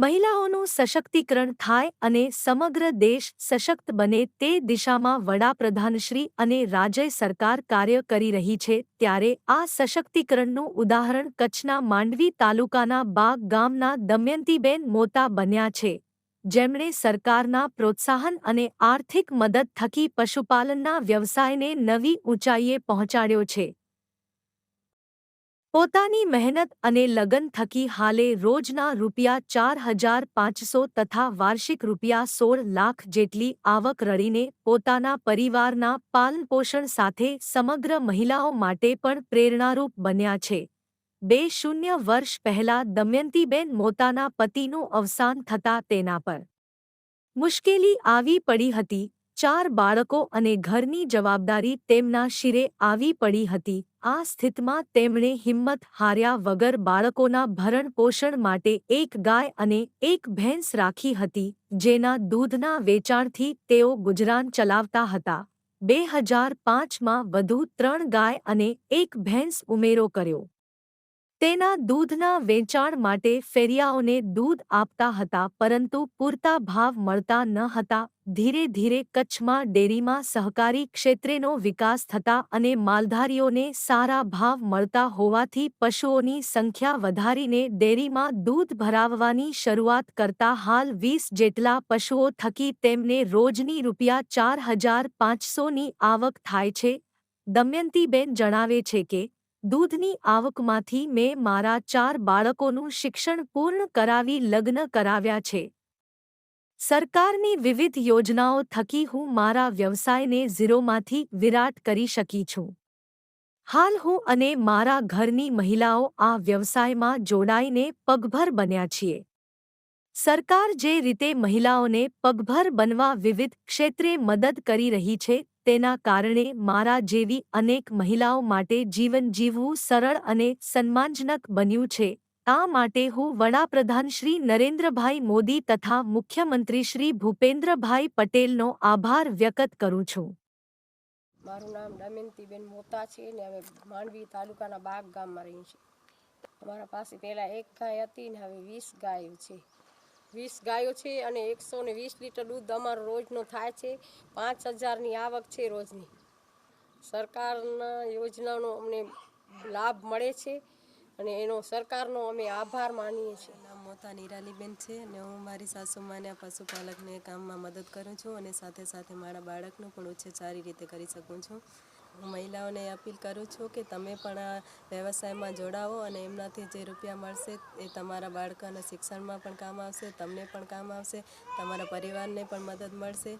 મહિલાઓનું સશક્તિકરણ થાય અને સમગ્ર દેશ સશક્ત બને તે દિશામાં વડાપ્રધાનશ્રી અને રાજ્ય સરકાર કાર્ય કરી રહી છે, ત્યારે આ સશક્તિકરણનું ઉદાહરણ કચ્છના માંડવી તાલુકાના બાગ ગામના દમયંતીબેન મોતા બન્યા છે. જેમણે સરકારના પ્રોત્સાહન અને આર્થિક મદદ થકી પશુપાલનના વ્યવસાયને નવી ઊંચાઈએ પહોંચાડ્યો છે. પોતાની મહેનત અને લગન થકી હાલે રોજના રૂપિયા ચાર હજાર પાંચસો તથા વાર્ષિક રૂપિયા સોળ લાખ જેટલી આવક રળીને પોતાના પરિવારના પાલનપોષણ સાથે સમગ્ર મહિલાઓ માટે પણ પ્રેરણારૂપ બન્યા છે. બે શૂન્ય વર્ષ પહેલા દમયંતીબેન મોતાના પતિનું અવસાન થતાં તેના પર મુશ્કેલી આવી પડી હતી. ચાર બાળકો અને ઘરની જવાબદારી તેમના શિરે આવી પડી હતી. આ સ્થિતિમાં તેમણે હિંમત હાર્યા વગર બાળકોના ભરણ પોષણ માટે એક ગાય અને એક ભેંસ રાખી હતી, જેના દૂધના વેચાણથી તેઓ ગુજરાન ચલાવતા હતા. બે હજાર પાંચમાં વધુ ત્રણ ગાય અને એક ભેંસ ઉમેરો કર્યો. તેના દૂધના વેચાણ માટે ફેરિયાઓને દૂધ આપતા હતા, પરંતુ પૂરતા ભાવ મળતા ન હતા. ધીરે ધીરે કચ્છમાં ડેરીમાં સહકારી ક્ષેત્રેનો વિકાસ થતા અને માલધારીઓને સારા ભાવ મળતા હોવાથી પશુઓની સંખ્યા વધારીને ડેરીમાં દૂધ ભરાવવાની શરૂઆત કરતા હાલ વીસ જેટલા પશુઓ થકી તેમને રોજની રૂપિયા ચાર હજાર પાંચસોની આવક થાય છે. દમયંતીબેન જણાવે છે કે દૂધની આવકમાંથી મેં મારા ચાર બાળકોનું શિક્ષણ પૂર્ણ કરાવી લગ્ન કરાવ્યા છે. સરકારની વિવિધ યોજનાઓ થકી હું મારા વ્યવસાયને ઝીરોમાંથી વિરાટ કરી શકી છું. હાલ હું અને મારા ઘરની મહિલાઓ આ વ્યવસાયમાં જોડાઈને પગભર બન્યા છીએ. સરકાર જે રીતે મહિલાઓને પગભર બનવા વિવિધ ક્ષેત્રે મદદ કરી રહી છે તેના કારણે મારા જેવી અનેક મહિલાઓ માટે જીવન જીવવું સરળ અને સન્માનજનક બન્યું છે. આ માટે હું વડાપ્રધાન શ્રી નરેન્દ્રભાઈ મોદી તથા મુખ્યમંત્રી શ્રી ભૂપેન્દ્રભાઈ પટેલનો આભાર વ્યક્ત કરું છું. મારું નામ દમયંતીબેન મોતા છે ને અમે માંડવી તાલુકાના બાગ ગામમાં રહીએ છીએ અમારા પાસે પહેલાં એક ગાય હતી ને હવે વીસ ગાયો છે. વીસ ગાયો છે અને એકસો ને વીસ લીટર દૂધ અમારો રોજનો થાય છે. પાંચ હજારની આવક છે રોજની. સરકારના યોજનાનો અમને લાભ મળે છે. અને એનો સરકારનો અમે આભાર માનીએ છીએ. નામ મોતા નિરાલીબેન છે અને હું મારી સાસુમાને પશુપાલકને કામમાં મદદ કરું છું અને સાથે સાથે મારા બાળકનું પણ ઉછેર સારી રીતે કરી શકું છું. હું મહિલાઓને અપીલ કરું છું કે તમે પણ આ વ્યવસાયમાં જોડાવો અને એમનાથી જે રૂપિયા મળશે એ તમારા બાળકોના શિક્ષણમાં પણ કામ આવશે, તમને પણ કામ આવશે, તમારા પરિવારને પણ મદદ મળશે.